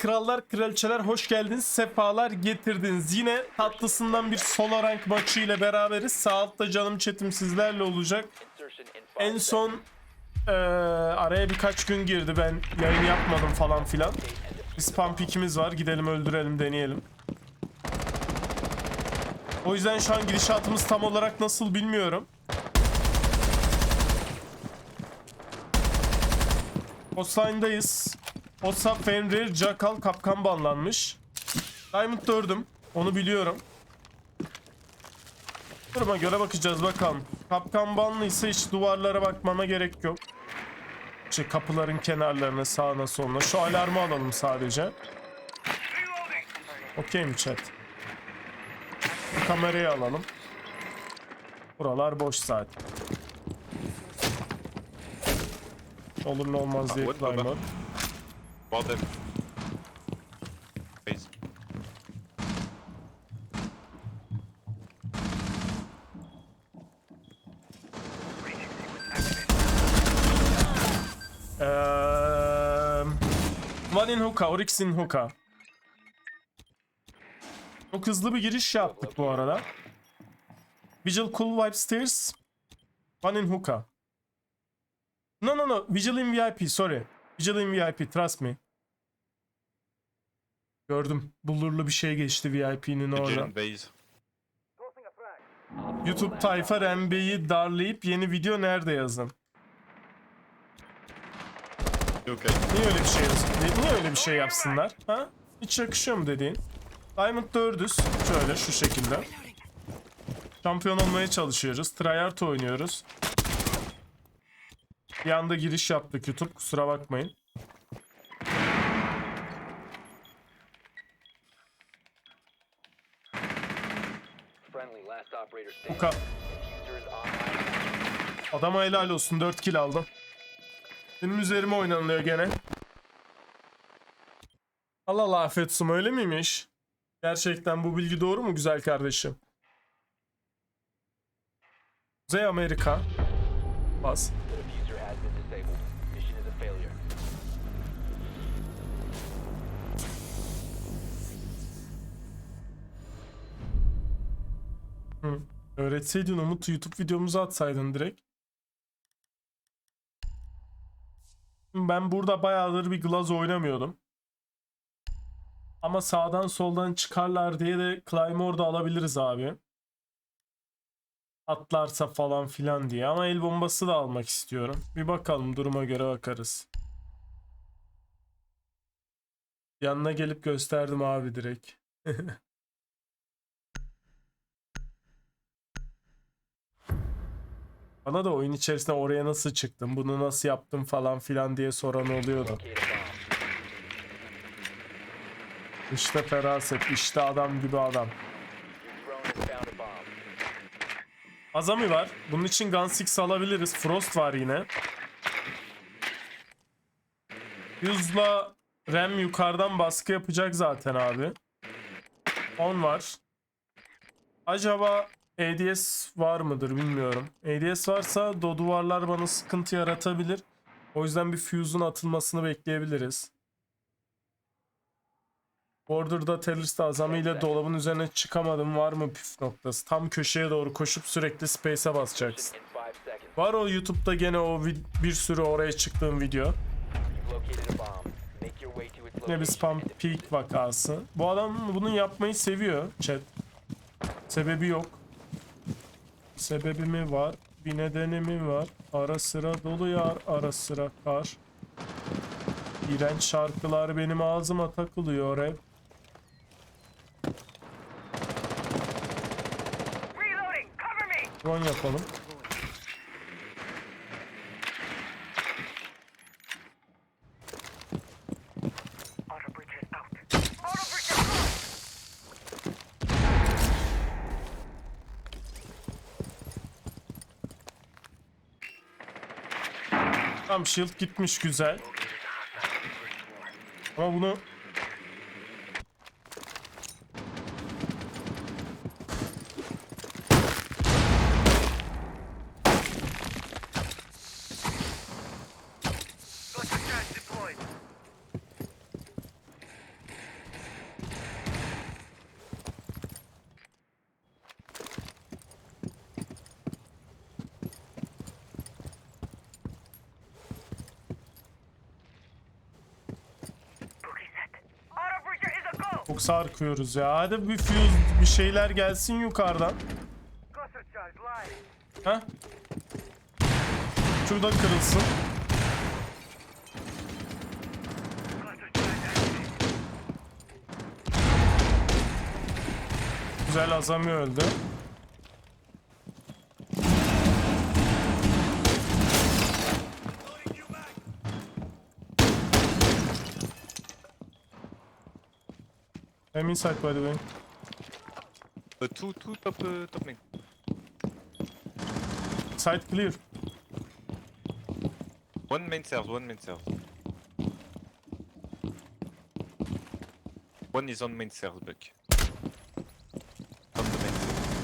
krallar, kraliçeler hoş geldiniz. Sefalar getirdiniz. Yine tatlısından bir solo rank maçı ile beraberiz. Sağ altta canım chatim sizlerle olacak. En son eee, araya birkaç gün girdi. Ben yayın yapmadım falan filan. Bir spam pikimiz var. Gidelim öldürelim deneyelim. O yüzden şu an gidişatımız tam olarak nasıl bilmiyorum. Hostline'dayız. Osa Fenrir, Jackal, Kapkan banlanmış. Diamond 4'üm. Onu biliyorum. Duruma göre bakacağız bakalım. Kapkan banlıysa hiç duvarlara bakmama gerek yok. İşte kapıların kenarlarına, sağına, soluna. Şu alarmı alalım sadece. Okey mi chat? Bu kamerayı alalım. Buralar boş zaten. Olur ne olmaz diye climber. Then. Please. Eee One in hookah, Oryx in hookah. Çok hızlı bir giriş yaptık bu arada. Vigil Cool Vibe Stairs. One in hookah. No no no, Vigil in VIP, sorry. İn VIP, trust me. Gördüm. Bullurlu bir şey geçti VIP'nin orada. Pigeon base. YouTube tayfa Rembe'yi darlayıp yeni video nerede yazın? Okay. Niye öyle bir şey yazın? Niye öyle bir şey yapsınlar? Ha? Hiç yakışıyor mu dediğin? Diamond 4'üz. Şöyle şu şekilde. Şampiyon olmaya çalışıyoruz. Tryhard oynuyoruz. Bir anda giriş yaptık YouTube. Kusura bakmayın. Bu ka. Adama helal olsun 4 kill aldım. Benim üzerime oynanılıyor gene. Allah Allah affetsin öyle miymiş? Gerçekten bu bilgi doğru mu güzel kardeşim? Kuzey Amerika. Bas. Hı. Öğretseydin Umut YouTube videomuzu atsaydın direkt. Ben burada bayağıdır bir Glaz oynamıyordum. Ama sağdan soldan çıkarlar diye de Clymore'da alabiliriz abi. Atlarsa falan filan diye. Ama el bombası da almak istiyorum. Bir bakalım duruma göre bakarız. Yanına gelip gösterdim abi direkt. Bana da oyun içerisinde oraya nasıl çıktım, bunu nasıl yaptım falan filan diye soran oluyordu. İşte feraset, işte adam gibi adam. Azami var. Bunun için Gun 6 alabiliriz. Frost var yine. Fuse'la Rem yukarıdan baskı yapacak zaten abi. 10 var. Acaba ADS var mıdır bilmiyorum. ADS varsa do duvarlar bana sıkıntı yaratabilir. O yüzden bir fuse'un atılmasını bekleyebiliriz. Border'da Terrorist Azami ile dolabın üzerine çıkamadım. Var mı püf noktası? Tam köşeye doğru koşup sürekli space'e basacaksın. Var o YouTube'da gene o bir sürü oraya çıktığım video. Ne bir spam peak vakası. Bu adam bunu yapmayı seviyor chat. Sebebi yok. Sebebi mi var? Bir nedeni mi var? Ara sıra dolu yar, ara sıra kar. İğrenç şarkılar benim ağzıma takılıyor hep. Drone yapalım. Tam shield gitmiş güzel. Ama bunu Sarkıyoruz ya. Hadi bir fuse bir şeyler gelsin yukarıdan. Ha? Şurada kırılsın. Güzel Azami öldü. I'm inside by the way. Uh, two, two top, uh, top main. Side clear. One main cells, one main cells. One is on main cells, Buck. On the main cells.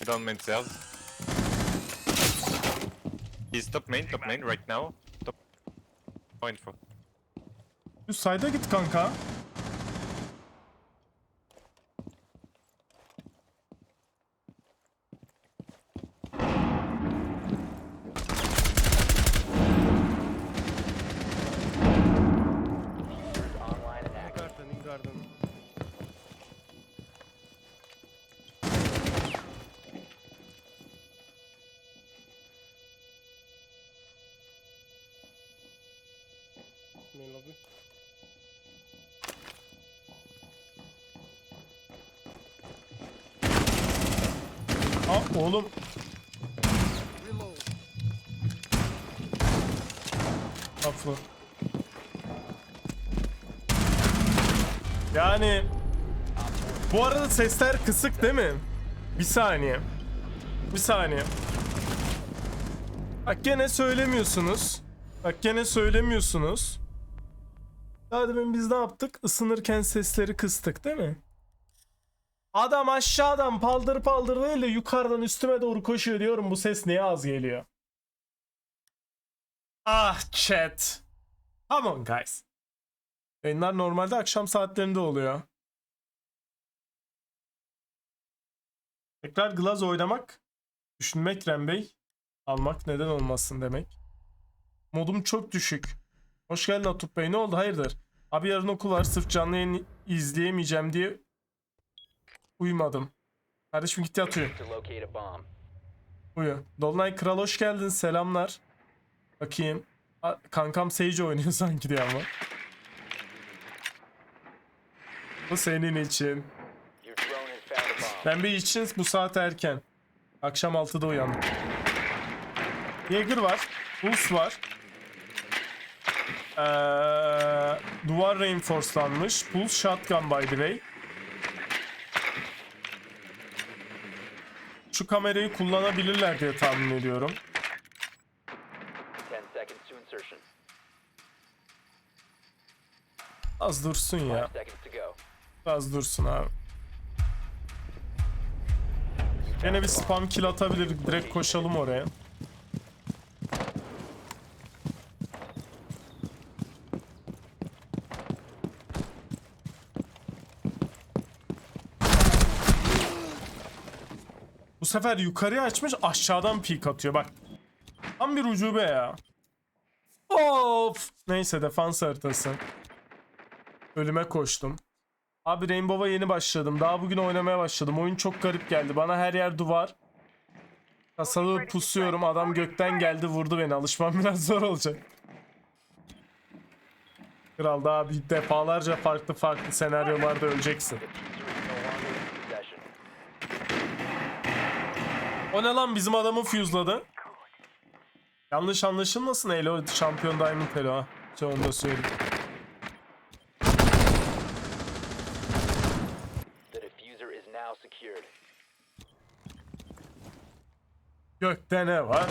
He's on main cells. He's top main, top main right now. Top. Oh, info. Şu side'a git kanka. Main lobby. Aa oğlum. Afro. Yani bu arada sesler kısık değil mi? Bir saniye. Bir saniye. Bak gene söylemiyorsunuz. Bak gene söylemiyorsunuz. Daha demin biz ne yaptık? Isınırken sesleri kıstık değil mi? Adam aşağıdan paldır paldır değil de yukarıdan üstüme doğru koşuyor diyorum bu ses niye az geliyor? Ah chat. Come on guys. Yayınlar normalde akşam saatlerinde oluyor. Tekrar Glaz oynamak, düşünmek Rembey, almak neden olmasın demek. Modum çok düşük. Hoş geldin Atup Bey. Ne oldu? Hayırdır? Abi yarın okul var. Sırf canlı yayın izleyemeyeceğim diye uyumadım. Kardeşim gitti yatıyor. To locate a bomb. Uyu. Dolunay Kral hoş geldin. Selamlar. Bakayım. A- Kankam Sage oynuyor sanki diye ama. Bu senin için. Ben bir için bu saat erken. Akşam 6'da uyandım. Jaeger var. Pulse var. Ee, duvar reinforcelanmış. Pulse shotgun by the way. Şu kamerayı kullanabilirler diye tahmin ediyorum. 10 seconds to insertion. Az dursun ya. 5 seconds to go. Az dursun abi. Found bir spam kill atabilir. Direkt koşalım oraya. Sefer yukarıya açmış aşağıdan peek atıyor bak. Tam bir ucube ya. Of. Neyse defans haritası. Ölüme koştum. Abi Rainbow'a yeni başladım. Daha bugün oynamaya başladım. Oyun çok garip geldi. Bana her yer duvar. Kasalı pusuyorum. Adam gökten geldi vurdu beni. Alışmam biraz zor olacak. Kral daha bir defalarca farklı farklı senaryolarda öleceksin. Diffuser is no longer in possession. O ne lan bizim adamı fuse'ladı. Yanlış anlaşılmasın Elo şampiyon Diamond Elo ha. Şey onu da söyleyeyim. Gökte ne var?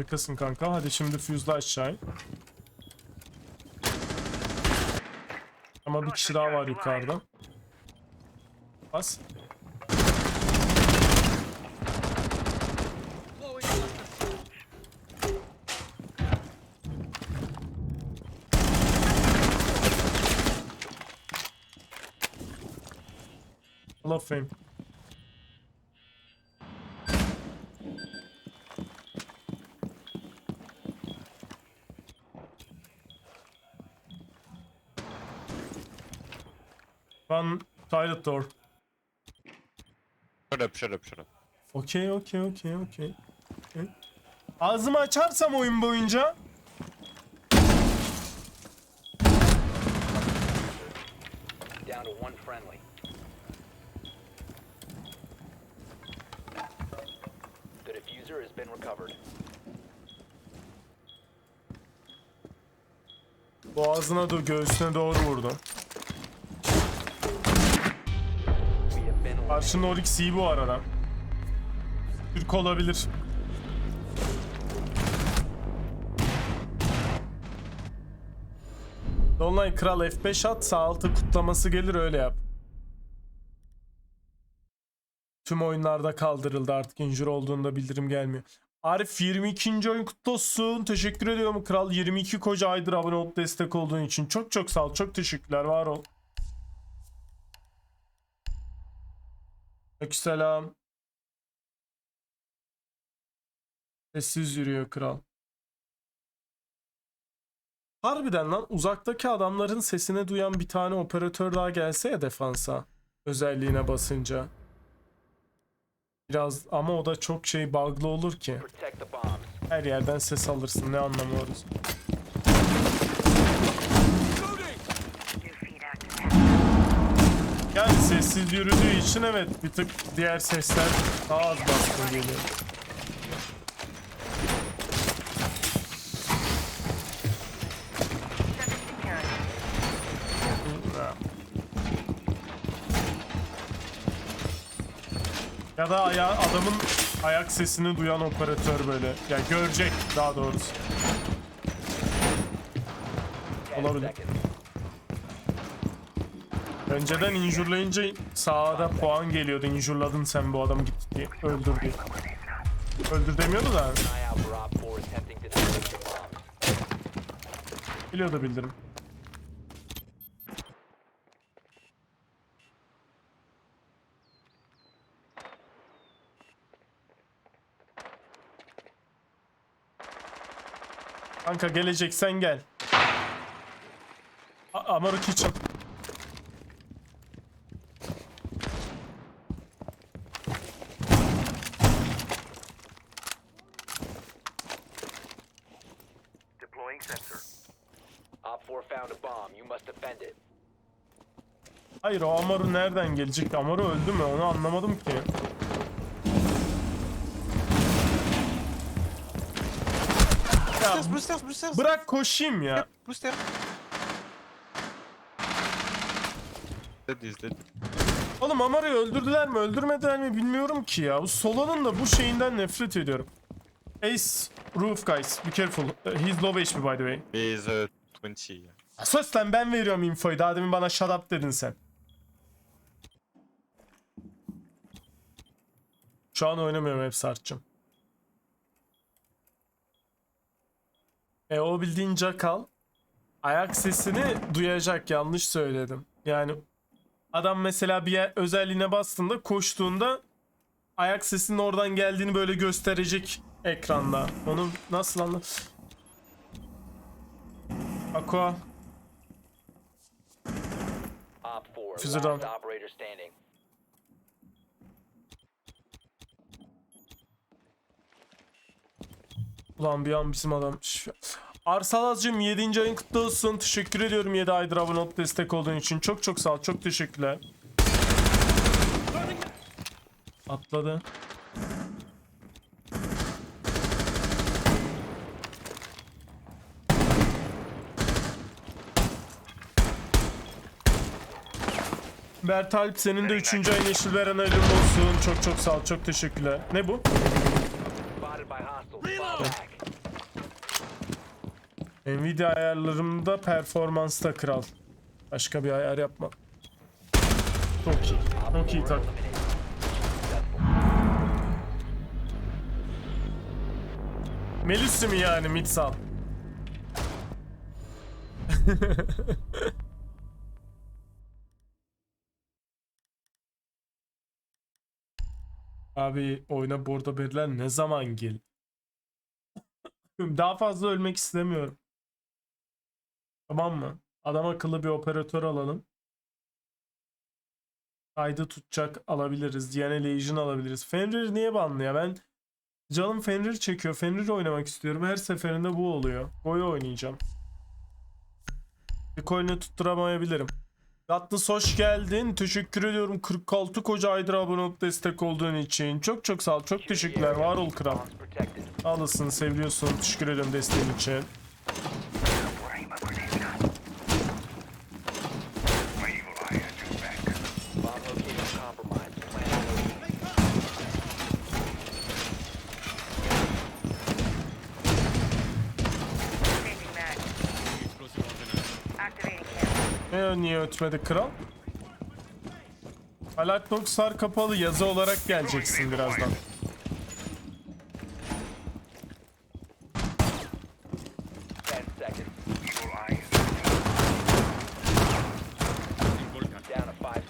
Harikasın kanka. Hadi şimdi fuse'la aşağı. in. Ama bir kişi daha var yukarıda. Bas. Of Fame. One toilet door. Shut up, shut up, shut up. Okey okey okey okey. Okey. Ağzımı açarsam oyun boyunca Down to one friendly. The diffuser has been recovered. boğazına da göğsüne doğru vurdu. Have been Karşı Norix iyi bu arada. Türk olabilir. Dolunay Kral F5 at sağ altı kutlaması gelir öyle yap. Tüm oyunlarda kaldırıldı artık injur olduğunda bildirim gelmiyor. Arif 22. oyun kutlu olsun. Teşekkür ediyorum Kral. 22 koca aydır abone olup destek olduğun için. Çok çok sağ ol. Çok teşekkürler. Var ol. Aleykümselam. Sessiz yürüyor kral. Harbiden lan uzaktaki adamların sesini duyan bir tane operatör daha gelse ya defansa. Özelliğine basınca. Biraz ama o da çok şey bug'lı olur ki. Her yerden ses alırsın ne anlamı var sessiz yürüdüğü için evet bir tık diğer sesler daha az baskın geliyor. Ya da aya adamın ayak sesini duyan operatör böyle. Ya görecek daha doğrusu. Olabilir. Önceden injurlayınca sağda puan geliyordu. Injurladın sen bu adamı gitti diye. Öldür diye. Öldür demiyordu da. Eye out for Op 4 attempting to defuse the bombs. Biliyordu bildirim. Kanka geleceksen gel. Amaru Kitchen. Hayır o Amaru nereden gelecek? Amaru öldü mü? Onu anlamadım ki. Ya Bruce Bruce bırak koşayım ya. Bruce is dead. Oğlum Amaru'yu öldürdüler mi öldürmediler mi bilmiyorum ki ya. Bu Solo'nun da bu şeyinden nefret ediyorum. Ace roof guys be careful. Uh, He's low HP by the way. He is uh, 20. yeah. Ya Sus lan ben veriyorum infoyu. Daha demin bana shut up dedin sen. Şu an oynamıyorum hep Sart'cım. E o bildiğin Jackal ayak sesini duyacak yanlış söyledim. Yani adam mesela bir yer, özelliğine bastığında koştuğunda ayak sesinin oradan geldiğini böyle gösterecek ekranda. Onu nasıl anla? Aqua Op 4, Diffuser last down. operator standing. Ulan bir an bizim adam. Arsalazcığım 7. ayın kutlu olsun. Teşekkür ediyorum 7 aydır abone olup destek olduğun için. Çok çok sağ ol. Çok teşekkürler. Atladı. Bertalp senin de 3. ayın yeşil veren olsun. Çok çok sağ ol. Çok teşekkürler. Ne bu? Nvidia ayarlarımda performansta kral. Başka bir ayar yapma. Çok iyi. Çok iyi tak. Eliminated. Melis'i mi yani Mitsal? Abi oyuna bordo belirler ne zaman gel? Daha fazla ölmek istemiyorum. Tamam mı? Adam akıllı bir operatör alalım. Kaydı tutacak alabiliriz. Diana Legion alabiliriz. Fenrir niye banlı ya? Ben canım Fenrir çekiyor. Fenrir oynamak istiyorum. Her seferinde bu oluyor. Goy oynayacağım. Bir tutturamayabilirim. Gatlıs hoş geldin. Teşekkür ediyorum 46 koca aydır abone olup destek olduğun için. Çok çok sağ ol. Çok teşekkürler. Var ol kral. Olasın. Seviyorsun. Teşekkür ederim desteğin için. Niye ötmedi kral? Alert boxlar kapalı yazı olarak geleceksin birazdan.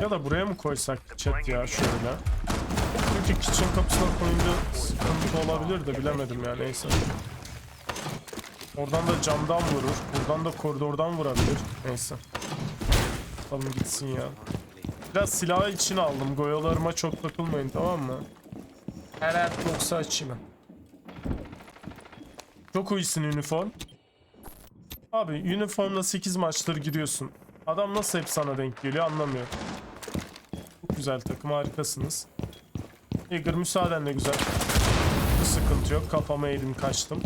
Ya da buraya mı koysak chat ya şöyle. Çünkü kitchen kapısına koyunca sıkıntı olabilir de bilemedim ya neyse. Oradan da camdan vurur. Buradan da koridordan vurabilir. Neyse. Bakalım gitsin ya. Biraz silahı için aldım. Goyalarıma çok takılmayın tamam mı? Her her yoksa açayım. Çok iyisin uniform. Abi uniformla 8 maçtır gidiyorsun. Adam nasıl hep sana denk geliyor anlamıyorum. Çok güzel takım harikasınız. Eager müsaaden de güzel. Bir sıkıntı yok. Kafama eğdim kaçtım.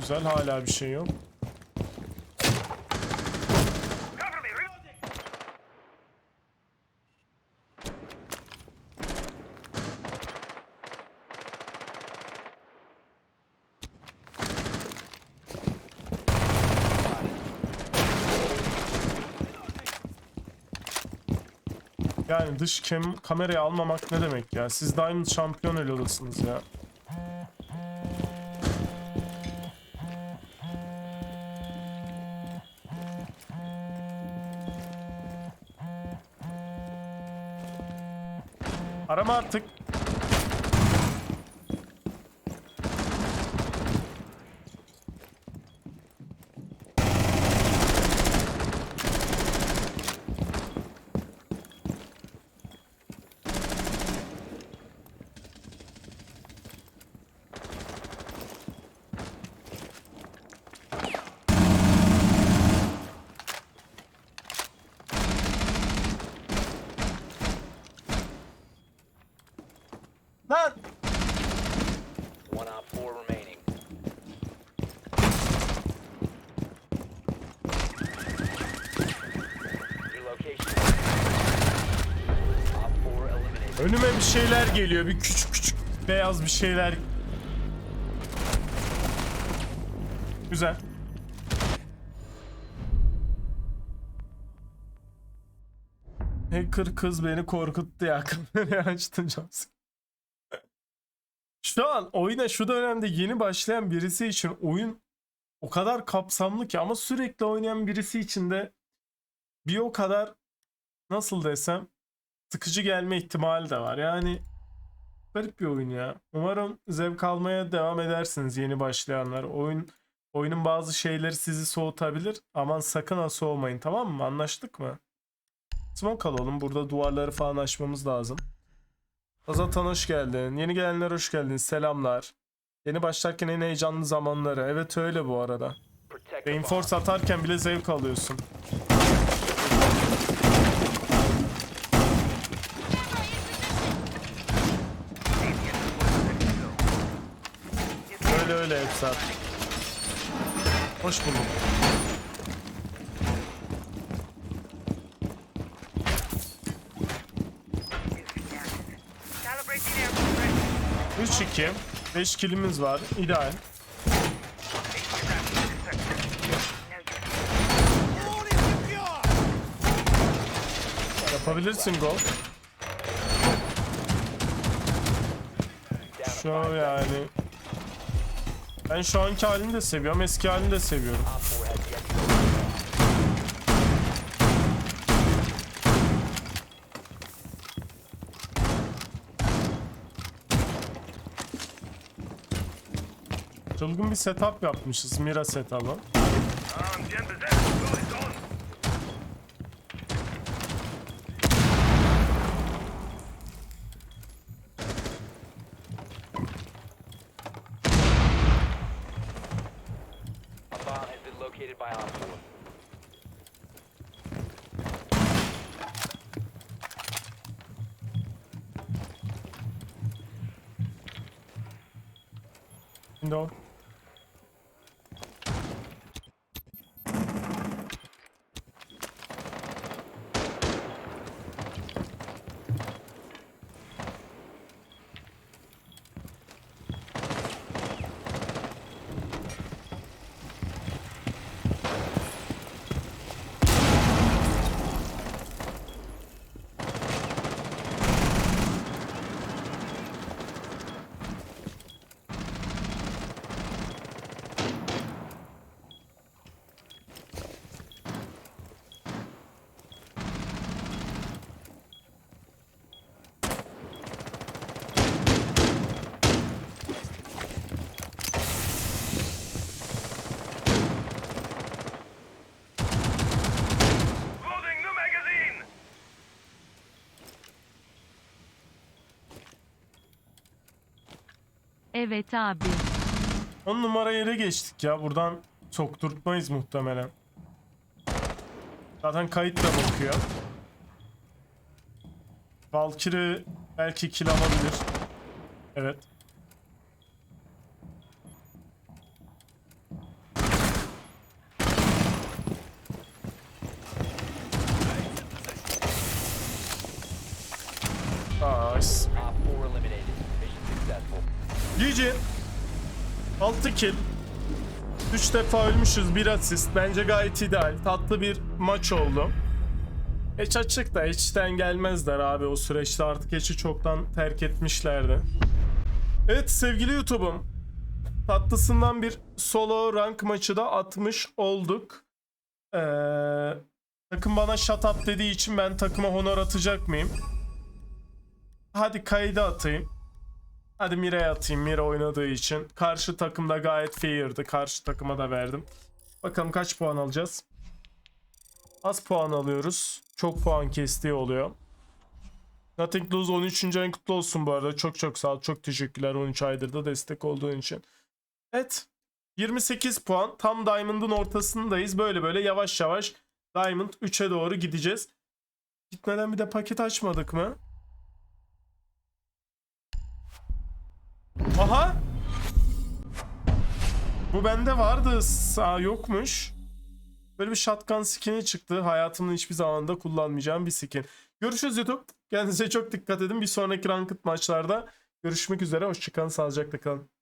Güzel hala bir şey yok. Yani dış kem kamerayı almamak ne demek ya? Siz Diamond şampiyon elodasınız ya. Arama artık. Lan! One op four remaining. Your location. Op four eliminated. Önüme bir şeyler geliyor. Bir küçük küçük beyaz bir şeyler. Güzel. Hacker kız beni korkuttu ya. Kamerayı açtın Johnson. Şu an oyuna şu dönemde yeni başlayan birisi için oyun o kadar kapsamlı ki ama sürekli oynayan birisi için de bir o kadar nasıl desem sıkıcı gelme ihtimali de var. Yani garip bir oyun ya. Umarım zevk almaya devam edersiniz yeni başlayanlar. Oyun oyunun bazı şeyleri sizi soğutabilir. Aman sakın ha soğumayın tamam mı? Anlaştık mı? Smoke alalım. Burada duvarları falan açmamız lazım. Azatan hoş geldin. Yeni gelenler hoş geldin. Selamlar. Yeni başlarken en heyecanlı zamanları. Evet öyle bu arada. Reinforce atarken bile zevk alıyorsun. Öyle zaten. Hoş bulduk. Air 3-2. 5 kilimiz var. İdeal. Yapabilirsin gol. Şu yani. Ben şu anki halini de seviyorum, eski halini de seviyorum. Çılgın bir setup yapmışız, Mira setup'ı. Located by Op 4. Window. Loading the magazine! Evet abi. 10 numara yere geçtik ya. Buradan sokturtmayız muhtemelen. Zaten kayıt da bakıyor. Valkyrie belki kill alabilir. Evet. GG. 6 kill. 3 defa ölmüşüz. 1 asist. Bence gayet ideal. Tatlı bir maç oldu. Hiç açık da hiçten gelmezler abi o süreçte artık hiçi çoktan terk etmişlerdi. Evet sevgili YouTube'um. Tatlısından bir solo rank maçı da atmış olduk. Ee, takım bana shut up dediği için ben takıma honor atacak mıyım? Hadi kaydı atayım. Hadi Mira'ya atayım Mira oynadığı için. Karşı takımda gayet fair'dı. Karşı takıma da verdim. Bakalım kaç puan alacağız. Az puan alıyoruz. Çok puan kestiği oluyor. Nothing Lose 13. ayın kutlu olsun bu arada. Çok çok sağ ol. Çok teşekkürler 13 aydır da destek olduğun için. Evet. 28 puan. Tam Diamond'ın ortasındayız. Böyle böyle yavaş yavaş Diamond 3'e doğru gideceğiz. Gitmeden bir de paket açmadık mı? Aha. Bu bende vardı. Sağ yokmuş. Böyle bir shotgun skin'i çıktı. Hayatımın hiçbir zamanda kullanmayacağım bir skin. Görüşürüz YouTube. Kendinize çok dikkat edin. Bir sonraki ranked maçlarda görüşmek üzere. Hoşçakalın. Sağlıcakla kalın.